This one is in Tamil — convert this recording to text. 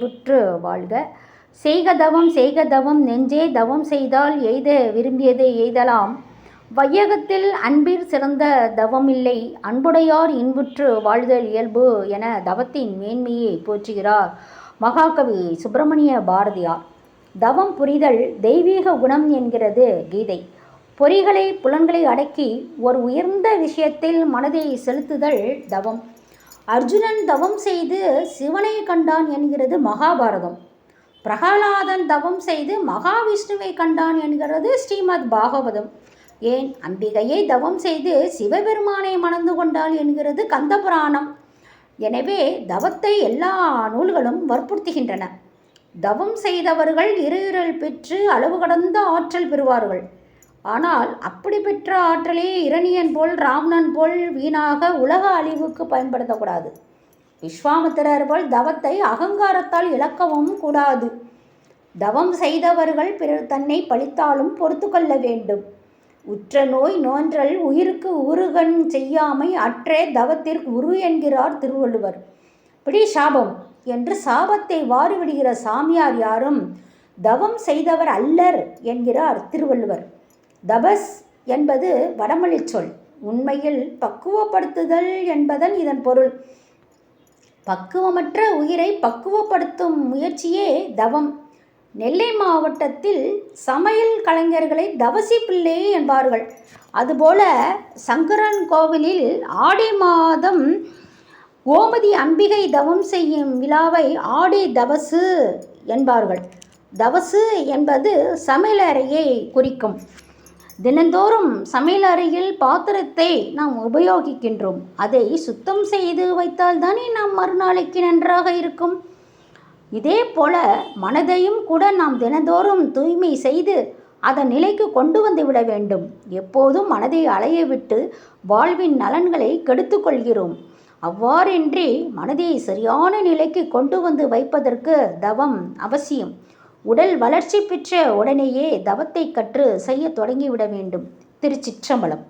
இன்புற்று வாழ்க. செய்க தவம் செய்க தவம் நெஞ்சே தவம் செய்தால் எய்த விரும்பியதை எய்தலாம். வையகத்தில் அன்பிற் சிறந்த தவமில்லை அன்புடையார் இன்புற்று வாழ்தல் இயல்பு என தவத்தின் மேன்மையை போற்றுகிறார் மகாகவி சுப்பிரமணிய பாரதியார். தவம் புரிதல் தெய்வீக குணம் என்கிறது கீதை. பொறிகளை புலன்களை அடக்கி ஒரு உயர்ந்த விஷயத்தில் மனதை செலுத்துதல் தவம். அர்ஜுனன் தவம் செய்து சிவனை கண்டான் என்கிறது மகாபாரதம். பிரகலாதன் தவம் செய்து மகாவிஷ்ணுவை கண்டான் என்கிறது ஸ்ரீமத் பாகவதம். ஏன்? அம்பிகையை தவம் செய்து சிவபெருமானை மணந்து கொண்டாள் என்கிறது கந்தபுராணம். எனவே தவத்தை எல்லா நூல்களும் வற்புறுத்துகின்றன. தவம் செய்தவர்கள் இருள் பெற்று அளவு கடந்த ஆற்றல் பெறுவார்கள். ஆனால் அப்படி பெற்ற ஆற்றலே இரணியன் போல் ராவணன் போல் வீணாக உலக அழிவுக்கு பயன்படுத்தக்கூடாது. விஸ்வாமித்திரர் போல் தவத்தை அகங்காரத்தால் இழக்கவும் கூடாது. தவம் செய்தவர்கள் பிறர் தன்னை பழித்தாலும் பொறுத்து கொள்ள வேண்டும். உற்ற நோய் நோன்றல் உயிருக்கு உருகன் செய்யாமை அற்றே தவத்திற்கு உரு என்கிறார் திருவள்ளுவர். பிடி சாபம்! என்று சாபத்தை வாரிவிடுகிற சாமியார் யாரும் தவம் செய்தவர் அல்லர் என்கிறார் திருவள்ளுவர். தபஸ் என்பது வடமொழி சொல். உண்மையில் பக்குவப்படுத்துதல் என்பதன் இதன் பொருள். பக்குவமற்ற உயிரை பக்குவப்படுத்தும் முயற்சியே தவம். நெல்லை மாவட்டத்தில் சமையல் கலைஞர்களை தவசி பிள்ளை என்பார்கள். அதுபோல சங்கரன் கோவிலில் ஆடி மாதம் கோமதி அம்பிகை தவம் செய்யும் விழாவை ஆடி தவசு என்பார்கள். தவசு என்பது சமையலறையை குறிக்கும். தினந்தோறும் சமையல் அறையில் பாத்திரத்தை நாம் உபயோகிக்கின்றோம். அதை சுத்தம் செய்து வைத்தால் தானே நாம் மறுநாளைக்கு நன்றாக இருக்கும். இதே போல மனதையும் கூட நாம் தினந்தோறும் தூய்மை செய்து அதன் நிலைக்கு கொண்டு வந்து விட வேண்டும். எப்போதும் மனதை அலைய விட்டு வாழ்வின் நலன்களை கெடுத்து கொள்கிறோம். அவ்வாறின்றி மனதை சரியான நிலைக்கு கொண்டு வந்து வைப்பதற்கு தவம் அவசியம். உடல் வளர்ச்சி பெற்ற உடனேயே தவத்தை கற்று செய்ய தொடங்கிவிட வேண்டும். திருச்சிற்றம்பலம்.